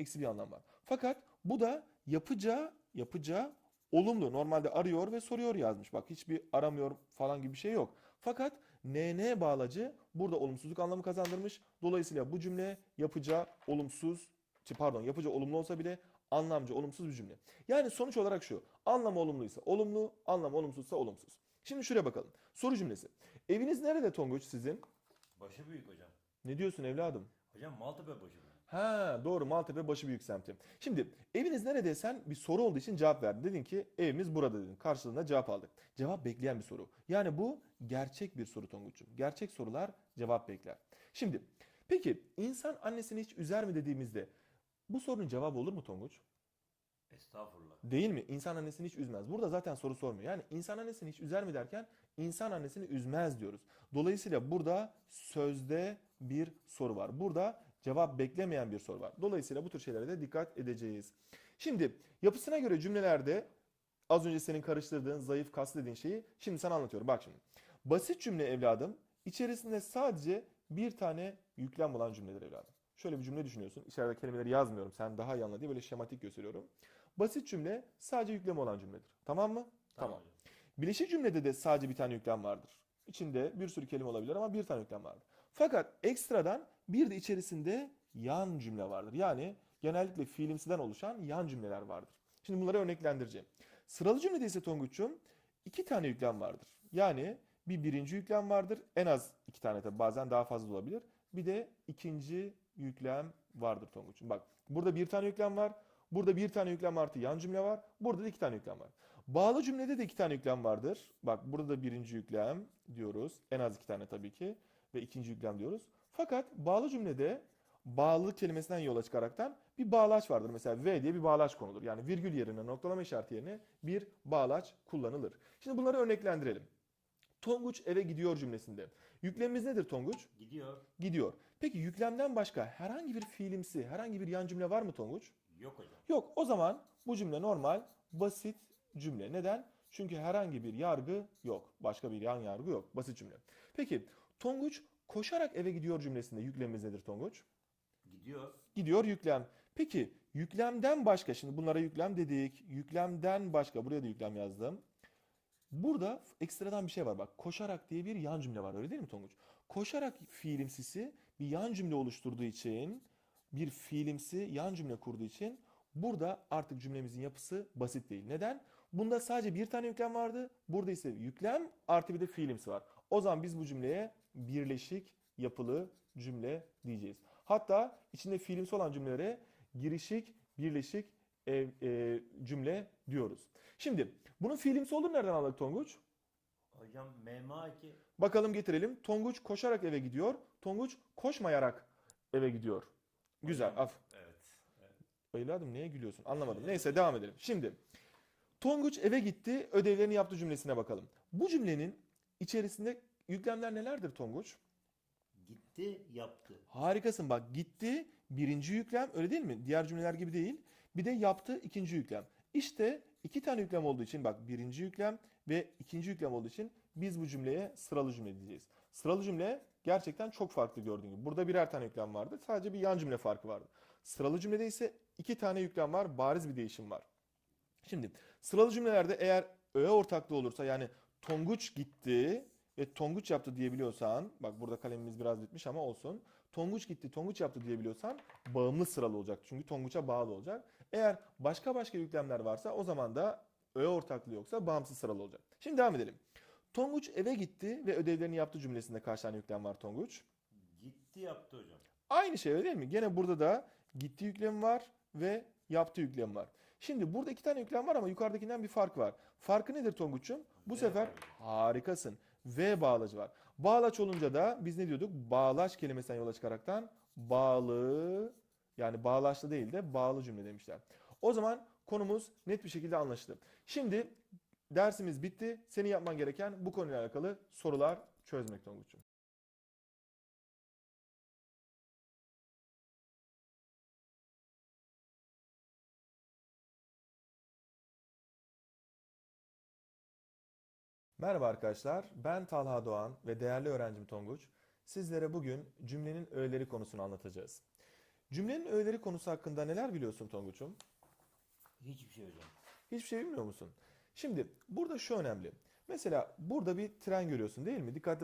eksi bir anlam var. Fakat bu da yapacağı, yapacağı olumlu. Normalde arıyor ve soruyor yazmış. Bak hiçbir aramıyor falan gibi bir şey yok. Fakat NN bağlacı burada olumsuzluk anlamı kazandırmış. Dolayısıyla bu cümle yapacağı olumsuz, pardon yapacağı olumlu olsa bile anlamcı olumsuz bir cümle. Yani sonuç olarak şu. Anlamı olumluysa olumlu, anlamı olumsuzsa olumsuz. Şimdi şuraya bakalım. Soru cümlesi. Eviniz nerede Tonguç sizin? Başı büyük hocam. Ne diyorsun evladım? Hocam Maltepe başı büyük. Ha doğru Maltepe başı büyük semti. Şimdi eviniz nerede sen bir soru olduğu için cevap verdin. Dedin ki evimiz burada dedin. Karşılığında cevap aldık. Cevap bekleyen bir soru. Yani bu gerçek bir soru Tonguç'um. Gerçek sorular cevap bekler. Şimdi peki insan annesini hiç üzer mi dediğimizde bu sorunun cevabı olur mu Tonguç? Estağfurullah. Değil mi? İnsan annesini hiç üzmez. Burada zaten soru sormuyor. Yani insan annesini hiç üzer mi derken insan annesini üzmez diyoruz. Dolayısıyla burada sözde bir soru var. Burada cevap beklemeyen bir soru var. Dolayısıyla bu tür şeylere de dikkat edeceğiz. Şimdi yapısına göre cümlelerde az önce senin karıştırdığın zayıf kaslı dediğin şeyi şimdi sana anlatıyorum. Bak şimdi. Basit cümle evladım içerisinde sadece bir tane yüklem olan cümledir evladım. Şöyle bir cümle düşünüyorsun. İçeride kelimeleri yazmıyorum. Sen daha iyi anla diye böyle şematik gösteriyorum. Basit cümle sadece yüklemi olan cümledir. Tamam mı? Tamam. hocam. Bileşik cümlede de sadece bir tane yüklem vardır. İçinde bir sürü kelime olabilir ama bir tane yüklem vardır. Fakat ekstradan bir de içerisinde yan cümle vardır. Yani genellikle fiilimsiden oluşan yan cümleler vardır. Şimdi bunları örneklendireceğim. Sıralı cümlede ise Tonguç'um iki tane yüklem vardır. Yani bir birinci yüklem vardır. En az iki tane tabii bazen daha fazla olabilir. Bir de ikinci yüklem vardır Tonguç'um. Bak burada bir tane yüklem var. Burada bir tane yüklem artı yan cümle var. Burada da iki tane yüklem var. Bağlı cümlede de iki tane yüklem vardır. Bak burada da birinci yüklem diyoruz. En az iki tane tabii ki. Ve ikinci yüklem diyoruz. Fakat bağlı cümlede bağlılık kelimesinden yola çıkaraktan bir bağlaç vardır. Mesela V diye bir bağlaç konulur. Yani virgül yerine, noktalama işareti yerine bir bağlaç kullanılır. Şimdi bunları örneklendirelim. Tonguç eve gidiyor cümlesinde. Yüklemimiz nedir Tonguç? Gidiyor. Gidiyor. Peki yüklemden başka herhangi bir fiilimsi, herhangi bir yan cümle var mı Tonguç? Yok hocam. Yok. O zaman bu cümle normal, basit cümle. Neden? Çünkü herhangi bir yargı yok. Başka bir yan yargı yok. Basit cümle. Peki Tonguç koşarak eve gidiyor cümlesinde yüklemimiz nedir Tonguç? Gidiyor. Gidiyor yüklem. Peki yüklemden başka, şimdi bunlara yüklem dedik. Yüklemden başka, buraya da yüklem yazdım. Burada ekstradan bir şey var bak. Koşarak diye bir yan cümle var öyle değil mi Tonguç? Koşarak fiilimsisi bir yan cümle oluşturduğu için, bir fiilimsi yan cümle kurduğu için burada artık cümlemizin yapısı basit değil. Neden? Bunda sadece bir tane yüklem vardı. Burada ise yüklem artı bir de fiilimsi var. O zaman biz bu cümleye birleşik yapılı cümle diyeceğiz. Hatta içinde fiilimsi olan cümlelere girişik, birleşik e, e, cümle diyoruz. Şimdi bunun fiilimsi olduğunu nereden aldık Tonguç? Hocam MMA2 Bakalım getirelim. Tonguç koşarak eve gidiyor. Tonguç koşmayarak eve gidiyor. Güzel. Af. Evet. evet. Evladım neye gülüyorsun? Anlamadım. Neyse devam edelim. Şimdi Tonguç eve gitti, ödevlerini yaptı cümlesine bakalım. Bu cümlenin içerisinde yüklemler nelerdir Tonguç? Gitti yaptı. Harikasın bak gitti birinci yüklem öyle değil mi? Diğer cümleler gibi değil. Bir de yaptı ikinci yüklem. İşte iki tane yüklem olduğu için bak birinci yüklem ve ikinci yüklem olduğu için biz bu cümleye sıralı cümle diyeceğiz. Sıralı cümle gerçekten çok farklı gördüğün gibi. Burada birer tane yüklem vardı. Sadece bir yan cümle farkı vardı. Sıralı cümlede ise iki tane yüklem var. Bariz bir değişim var. Şimdi sıralı cümlelerde eğer öğe ortaklığı olursa yani Tonguç gitti ve Tonguç yaptı diyebiliyorsan bak burada kalemimiz biraz bitmiş ama olsun. Tonguç gitti, Tonguç yaptı diyebiliyorsan bağımlı sıralı olacak. Çünkü Tonguç'a bağlı olacak. Eğer başka başka yüklemler varsa o zaman da öğe ortaklığı yoksa bağımsız sıralı olacak. Şimdi devam edelim. Tonguç eve gitti ve ödevlerini yaptı cümlesinde kaç tane yüklem var Tonguç? Gitti yaptı hocam. Aynı şey öyle değil mi? Gene burada da gitti yüklemi var ve yaptı yüklemi var. Şimdi burada iki tane yüklem var ama yukarıdakinden bir fark var. Farkı nedir Tonguç'um? Bu sefer harikasın. V bağlacı var. Bağlaç olunca da biz ne diyorduk? Bağlaç kelimesinden yola çıkaraktan bağlı yani bağlaçlı değil de bağlı cümle demişler. O zaman konumuz net bir şekilde anlaşıldı. Şimdi dersimiz bitti. Senin yapman gereken bu konuyla alakalı sorular çözmek Tonguç'um. Merhaba arkadaşlar, ben Talha Doğan ve değerli öğrencim Tonguç. Sizlere bugün cümlenin öğeleri konusunu anlatacağız. Cümlenin öğeleri konusu hakkında neler biliyorsun Tonguç'um? Hiçbir şey hocam. Hiçbir şey bilmiyor musun? Şimdi burada şu önemli. Mesela burada bir tren görüyorsun değil mi? Dikkatli